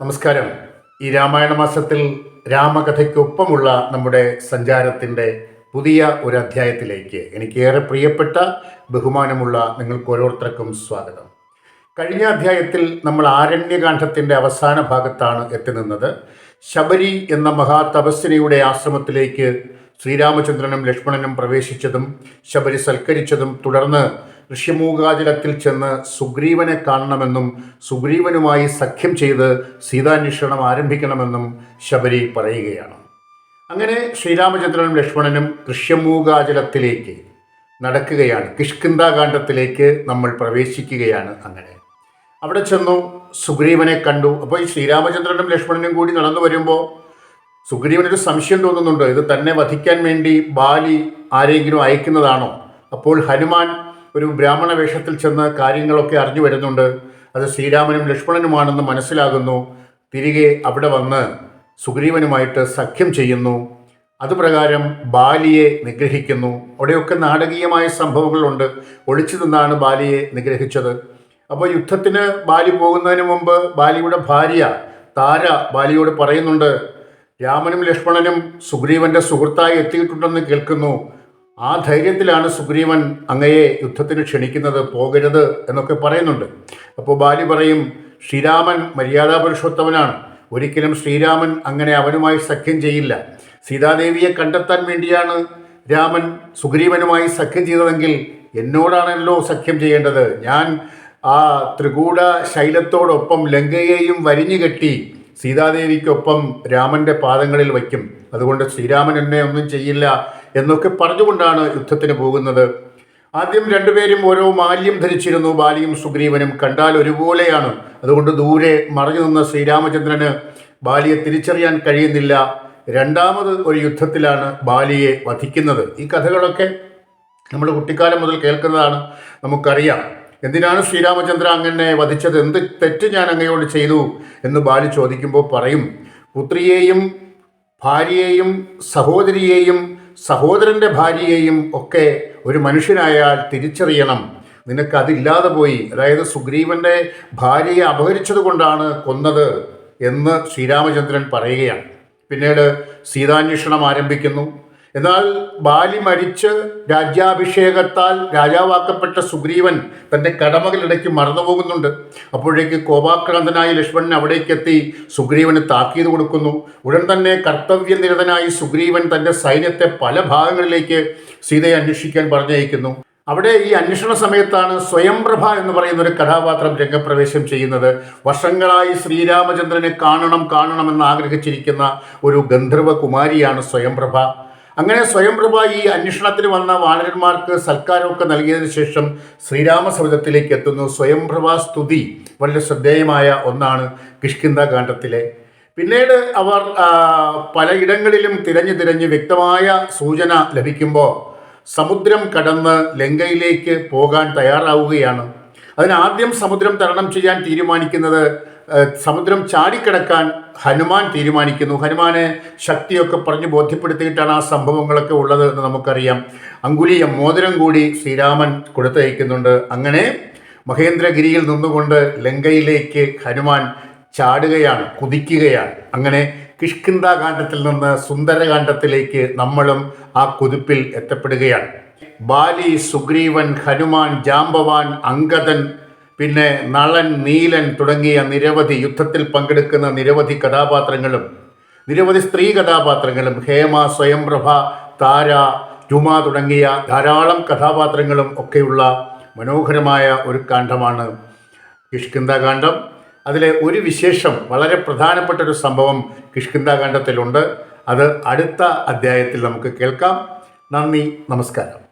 നമസ്കാരം. ഈ രാമായണ മാസത്തിൽ രാമകഥയ്ക്കൊപ്പമുള്ള നമ്മുടെ സഞ്ചാരത്തിന്റെ പുതിയ ഒരു അധ്യായത്തിലേക്ക് എനിക്ക് ഏറെ പ്രിയപ്പെട്ട ബഹുമാനമുള്ള നിങ്ങൾക്ക് ഓരോരുത്തർക്കും സ്വാഗതം. കഴിഞ്ഞ അധ്യായത്തിൽ നമ്മൾ ആരണ്യകാന്ഡത്തിന്റെ അവസാന ഭാഗത്താണ് എത്തിനിന്നത് ശബരി എന്ന മഹാതപസ്വിനിയുടെ ആശ്രമത്തിലേക്ക് ശ്രീരാമചന്ദ്രനും ലക്ഷ്മണനും പ്രവേശിച്ചതും ശബരി സൽക്കരിച്ചതും തുടർന്ന് ഋഷ്യമൂകാചലത്തിൽ ചെന്ന് സുഗ്രീവനെ കാണണമെന്നും സുഗ്രീവനുമായി സഖ്യം ചെയ്ത് സീതാന്വേഷണം ആരംഭിക്കണമെന്നും ശബരി പറയുകയാണ്. അങ്ങനെ ശ്രീരാമചന്ദ്രനും ലക്ഷ്മണനും ഋഷ്യമൂകാചലത്തിലേക്ക് നടക്കുകയാണ്. കിഷ്കിന്താകാന്ഡത്തിലേക്ക് നമ്മൾ പ്രവേശിക്കുകയാണ് അങ്ങനെ. അവിടെ ചെന്നു സുഗ്രീവനെ കണ്ടു. അപ്പോൾ ഈ ശ്രീരാമചന്ദ്രനും ലക്ഷ്മണനും കൂടി നടന്നു വരുമ്പോൾ സുഗ്രീവനൊരു സംശയം തോന്നുന്നുണ്ട്. ഇത് തന്നെ വധിക്കാൻ വേണ്ടി ബാലി ആരെങ്കിലും അയക്കുന്നതാണോ? അപ്പോൾ ഹനുമാൻ ഒരു ബ്രാഹ്മണ വേഷത്തിൽ ചെന്ന് കാര്യങ്ങളൊക്കെ അറിഞ്ഞു വരുന്നുണ്ട്. അത് ശ്രീരാമനും ലക്ഷ്മണനുമാണെന്ന് മനസ്സിലാകുന്നു. തിരികെ അവിടെ വന്ന് സുഗ്രീവനുമായിട്ട് സഖ്യം ചെയ്യുന്നു. അതുപ്രകാരം ബാലിയെ നിഗ്രഹിക്കുന്നു. അവിടെയൊക്കെ നാടകീയമായ സംഭവങ്ങളുണ്ട്. ഒളിച്ചു നിന്നാണ് ബാലിയെ നിഗ്രഹിച്ചത്. അപ്പോൾ യുദ്ധത്തിന് ബാലി പോകുന്നതിന് മുമ്പ് ബാലിയുടെ ഭാര്യ താര ബാലിയോട് പറയുന്നുണ്ട് രാമനും ലക്ഷ്മണനും സുഗ്രീവന്റെ സുഹൃത്തായി എത്തിയിട്ടുണ്ടെന്ന് കേൾക്കുന്നു. ആ ധൈര്യത്തിലാണ് സുഗ്രീവൻ അങ്ങയെ യുദ്ധത്തിന് ക്ഷണിക്കുന്നത് പോകരുത് എന്നൊക്കെ പറയുന്നുണ്ട്. അപ്പോൾ ബാലി പറയും ശ്രീരാമൻ മര്യാദാ പുരുഷോത്തമനാണ്. ഒരിക്കലും ശ്രീരാമൻ അങ്ങനെ അവനുമായി സഖ്യം ചെയ്യില്ല. സീതാദേവിയെ കണ്ടെത്താൻ വേണ്ടിയാണ് രാമൻ സുഗ്രീവനുമായി സഖ്യം ചെയ്തതെങ്കിൽ എന്നോടാണല്ലോ സഖ്യം ചെയ്യേണ്ടത്. ഞാൻ ആ ത്രികൂട ശൈലത്തോടൊപ്പം ലങ്കയെയും വരിഞ്ഞുകെട്ടി സീതാദേവിക്കൊപ്പം രാമന്റെ പാദങ്ങളിൽ വയ്ക്കും. അതുകൊണ്ട് ശ്രീരാമൻ എന്നെ ഒന്നും ചെയ്യില്ല എന്നൊക്കെ പറഞ്ഞുകൊണ്ടാണ് യുദ്ധത്തിന് പോകുന്നത്. ആദ്യം രണ്ടുപേരും ഓരോ മാല്യം ധരിച്ചിരുന്നു. ബാലിയും സുഗ്രീവനും കണ്ടാൽ ഒരുപോലെയാണ്. അതുകൊണ്ട് ദൂരെ മറഞ്ഞു നിന്ന ശ്രീരാമചന്ദ്രന് ബാലിയെ തിരിച്ചറിയാൻ കഴിയുന്നില്ല. രണ്ടാമത് ഒരു യുദ്ധത്തിലാണ് ബാലിയെ വധിക്കുന്നത്. ഈ കഥകളൊക്കെ നമ്മൾ കുട്ടിക്കാലം മുതൽ കേൾക്കുന്നതാണ്. നമുക്കറിയാം. എന്തിനാണ് ശ്രീരാമചന്ദ്ര അങ്ങനെ വധിച്ചത്? എന്ത് തെറ്റ് ഞാൻ അങ്ങയോട് ചെയ്തു? എന്ന് ബാലി ചോദിക്കുമ്പോൾ പറയും പുത്രിയെയും ഭാര്യയെയും സഹോദരിയെയും സഹോദരന്റെ ഭാര്യയെയും ഒക്കെ ഒരു മനുഷ്യനായാൽ തിരിച്ചറിയണം. നിനക്ക് അതില്ലാതെ പോയി. അതായത് സുഗ്രീവന്റെ ഭാര്യയെ അപഹരിച്ചത് കൊണ്ടാണ് കൊന്നത് എന്ന് ശ്രീരാമചന്ദ്രൻ പറയുകയാണ്. പിന്നീട് സീതാന്വേഷണം ആരംഭിക്കുന്നു. എന്നാൽ ബാലി മരിച്ച് രാജ്യാഭിഷേകത്താൽ രാജാവാക്കപ്പെട്ട സുഗ്രീവൻ തന്റെ കടമകളിടയ്ക്ക് മറന്നുപോകുന്നുണ്ട്. അപ്പോഴേക്ക് കോപാക്രാന്തനായ ലക്ഷ്മണൻ അവിടേക്കെത്തി സുഗ്രീവന് താക്കീത് കൊടുക്കുന്നു. ഉടൻ തന്നെ കർത്തവ്യനിരതനായി സുഗ്രീവൻ തന്റെ സൈന്യത്തെ പല ഭാഗങ്ങളിലേക്ക് സീതയെ അന്വേഷിക്കാൻ പറഞ്ഞയക്കുന്നു. അവിടെ ഈ അന്വേഷണ സമയത്താണ് സ്വയംപ്രഭ എന്ന് പറയുന്ന ഒരു കഥാപാത്രം രംഗപ്രവേശം ചെയ്യുന്നത്. വർഷങ്ങളായി ശ്രീരാമചന്ദ്രനെ കാണണം കാണണമെന്ന് ആഗ്രഹിച്ചിരിക്കുന്ന ഒരു ഗന്ധർവ കുമാരിയാണ് സ്വയംപ്രഭ. അങ്ങനെ സ്വയംപ്രഭ ഈ അന്വേഷണത്തിന് വന്ന വാനരന്മാർക്ക് സൽക്കാരമൊക്കെ നൽകിയതിനു ശേഷം ശ്രീരാമസൗദത്തിലേക്ക് എത്തുന്നു. സ്വയംപ്രഭ സ്തുതി വളരെ ശ്രദ്ധേയമായ ഒന്നാണ് കിഷ്കിന്ദ കാണ്ഡത്തിലെ. പിന്നീട് അവർ പലയിടങ്ങളിലും തിരഞ്ഞു തിരഞ്ഞ് വ്യക്തമായ സൂചന ലഭിക്കുമ്പോൾ സമുദ്രം കടന്ന് ലങ്കയിലേക്ക് പോകാൻ തയ്യാറാവുകയാണ്. അതിനാദ്യം സമുദ്രം തരണം ചെയ്യാൻ തീരുമാനിക്കുന്നത് സമുദ്രം ചാടിക്കിടക്കാൻ ഹനുമാൻ തീരുമാനിക്കുന്നു. ഹനുമാനെ ശക്തിയൊക്കെ പറഞ്ഞ് ബോധ്യപ്പെടുത്തിയിട്ടാണ് ആ സംഭവങ്ങളൊക്കെ ഉള്ളത് എന്ന് നമുക്കറിയാം. അങ്കുലിയ മോതിരം കൂടി ശ്രീരാമൻ കൊടുത്തയക്കുന്നുണ്ട്. അങ്ങനെ മഹേന്ദ്രഗിരിയിൽ നിന്നുകൊണ്ട് ലങ്കയിലേക്ക് ഹനുമാൻ ചാടുകയാണ് കുതിക്കുകയാണ്. അങ്ങനെ കിഷ്കിന്ദാകാന്ഡത്തിൽ നിന്ന് സുന്ദരകാന്ഡത്തിലേക്ക് നമ്മളും ആ കുതിപ്പിൽ എത്തപ്പെടുകയാണ്. ബാലി സുഗ്രീവൻ ഹനുമാൻ ജാമ്പവാൻ അങ്കദൻ പിന്നെ നളൻ നീലൻ തുടങ്ങിയ നിരവധി യുദ്ധത്തിൽ പങ്കെടുക്കുന്ന നിരവധി കഥാപാത്രങ്ങളും നിരവധി സ്ത്രീ കഥാപാത്രങ്ങളും ഹേമ സ്വയംപ്രഭ താര ജുമ തുടങ്ങിയ ധാരാളം കഥാപാത്രങ്ങളും ഒക്കെയുള്ള മനോഹരമായ ഒരു കാണ്ഡമാണ് കിഷ്കിന്താകാന്ഡം അതിലെ ഒരു വിശേഷം വളരെ പ്രധാനപ്പെട്ട ഒരു സംഭവം കിഷ്കിന്താകാന്ഡത്തിലുണ്ട് അത് അടുത്ത അധ്യായത്തിൽ നമുക്ക് കേൾക്കാം. നന്ദി നമസ്കാരം.